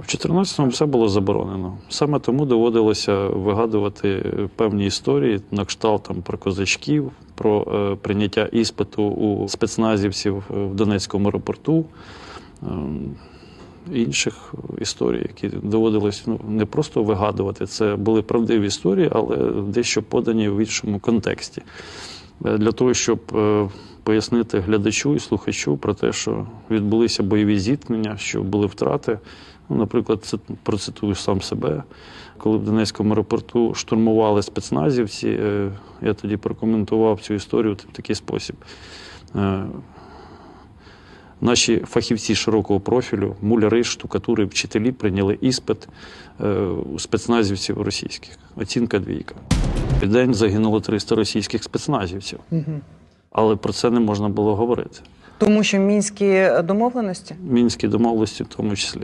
В 14-му все було заборонено. Саме тому доводилося вигадувати певні історії на кшталт там, про козачків, про е, прийняття іспиту у спецназівців в Донецькому аеропорту. ем, Інших історій, які доводилось ну, не просто вигадувати, це були правдиві історії, але дещо подані в іншому контексті. Е, Для того, щоб е, пояснити глядачу і слухачу про те, що відбулися бойові зіткнення, що були втрати. Ну, наприклад, процитую сам себе. Коли в Донецькому аеропорту штурмували спецназівці, е, я тоді прокоментував цю історію в такий спосіб. Е, Наші фахівці широкого профілю, муляри, штукатури, вчителі прийняли іспит е, у спецназівців російських. Оцінка двійка. В день загинуло 300 російських спецназівців. Але про це не можна було говорити. Тому що мінські домовленості. Мінські домовленості в тому числі.